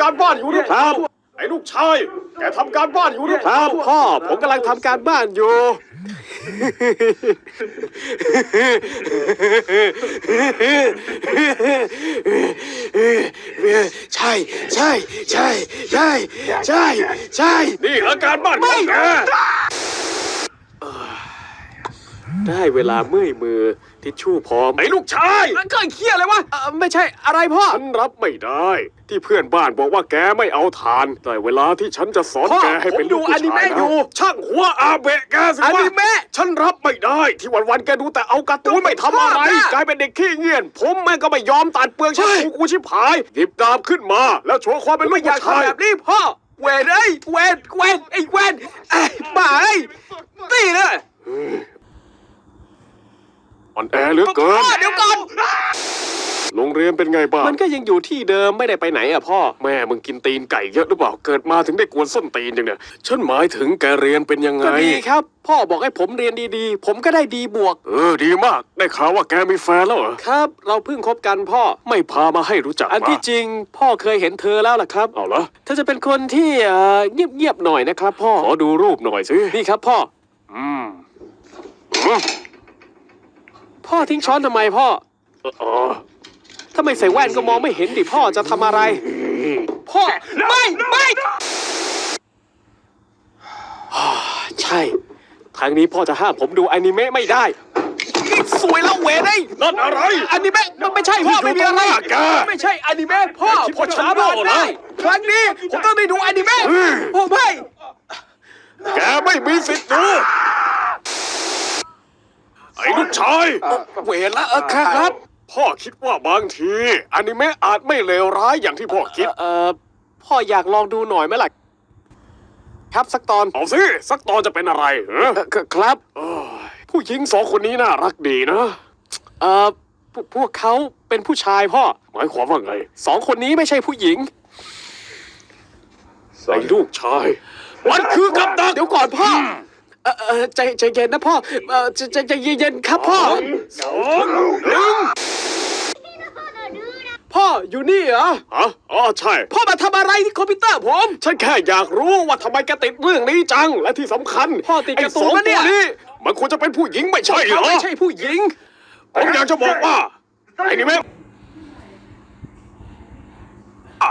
ำการบ้านอยู่หรือเปล่าไอ้ลูกชาย แกทำการบ้านอยู่หรือเปล่าพ่อ ผมกำลังทำการบ้านอยู่ ใช่ ใช่ ใช่ ใช่ ใช่ ใช่ นี่เหรอการบ้านของแก ได้เวลาเมื่อยมือทิชชู่พร้อมไอ้ลูกชายแล้วก็เคียอะไรวะเอ่อไม่ใช่อะไรพ่อ ฉันรับไม่ได้ ที่เพื่อนบ้านบอกว่าแกไม่เอาทานแต่เวลาที่ฉันจะสอนพ่อแกให้เป็นผมดูลูกผู้อนิชายเมะแล้อยู่วช่างหัวอาเบะแกสิอวะนิเมะฉันรับไม่ได้ที่วันๆแกดูแต่เอาการ์ตูนไม่ทำอะไรชอบนะกลายเป็นเด็กขี้เงียน ผมแม่งก็ไม่ยอมตัดเปลืองฉันเฮ้ย กูกูชิบหาย หยิบดาบขึ้นมา แล้วโชว์ความเป็นลูไม่กอยากผู้ชายทำแบบนี้พ่อ เวนเอ้ยเวนเวนไอ้เวนไอ้บ้าไอ้ยตีเลย อ่อนแอเหลือเกิน พ่อเดี๋ยวก่อน โรงเรียนเป็นไงบ้างมันก็ยังอยู่ที่เดิมไม่ได้ไปไหนอะพ่อ แม่มึงกินตีนไก่เยอะหรือเปล่า เกิดมาถึงได้กวนส้นตีนอย่างเนี่ย ฉันหมายถึงแกเรียนเป็นยังไง ก็ดีครับ พ่อบอกให้ผมเรียนดีๆ ผมก็ได้ดีบวก เออดีมาก ได้ข่าวว่าแกมีแฟนแล้วเหรอ ครับ เราเพิ่งคบกันพ่อ ไม่พามาให้รู้จักอันที่มาจริงพ่อเคยเห็นเธอแล้วล่ะครับ เอาละเธอจะเป็นคนที่เอ่อเงียบๆหน่อยนะครับ พ่อ ขอดูรูปหน่อยสิ นี่ครับพ่อ อืมอืม พ่อทิ้งช้อนทำไมพ่อเออเออถ้าไม่ใส่แว่นก็มองไม่เห็นดิพ่อจะทำอะไร พ่อ ไม่ไม่ ใช่ ทางนี้พ่อจะห้ามผมดูอนิเมะไม่ได้นี่สวยแล้วเวยได้ยนั่นอะไร อนิเมะมันไม่ใช่พ่อไม่มีอะไรที่อยู่ตรงหน้าแก ไม่ใช่อนิเมะพ่อคิดผมว่าฉัสานบานโง่เหรอ ได้ครั้งนี้ผมต้องได้ดูอนิเมะเฮ้ยผมให้แกไม่มีสิทธิ์ดู ไอ้ลูกชายเวรละเออครับ พ่อคิดว่าบางทีอนิเมะอาจไม่เลวร้ายอย่างที่พ่อคิด เออพ่ออยากลองดูหน่อยไหมล่ะครับสักตอนเอาสิสักตอนจะเป็นอะไรเหรอเอ่อครับเอ้ยผู้หญิงสองคนนี้น่ารักดีนะเอ่อพวพวกเขาเป็นผู้ชายพ่อหมายความว่าไงสองคนนี้ไม่ใช่ผู้หญิงไอ้ลูกชายมันคือกับดักเดี๋ยวก่อนพ่อ เอ่อเอ่อใจใจเย็นนะพ่อเอ่อใจใจใจเย็นๆครับพ่อ สองหนึ่งพ่ออยู่นี่เหรอ ฮะอ๋อใช่ พ่อมาทำอะไรที่คอมพิวเตอร์ผม ฉันแค่อยากรู้ว่าทำไมแกติดเรื่องนี้จัง และที่สำคัญพ่อติดการ์ตูนไอ้สองนะเนี่ตัวยนี้มันควรจะเป็นผู้หญิงไม่ใช่เหรเขาอไม่ใช่ผู้หญิง ผมอยากจะบอกว่า ไอ้นี่แม่งอะ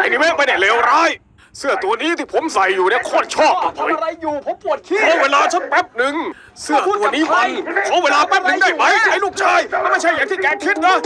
ไอ้นี่แม่งไม่ได้เลวร้าย เสื้อตัวนี้ที่ผมใส่อยู่เนี่ยโคตรชอบพ่อเลยทำอะไรอยู่ผมปวดขี้ขอเวลาฉันแป๊บหนึ่งเสื้อตัวนี้มันขอเวลาแป๊บหนึ่งได้ไหมไอ้ลูกชายมันไม่ใช่อย่างที่แกคิดนะ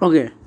Okay.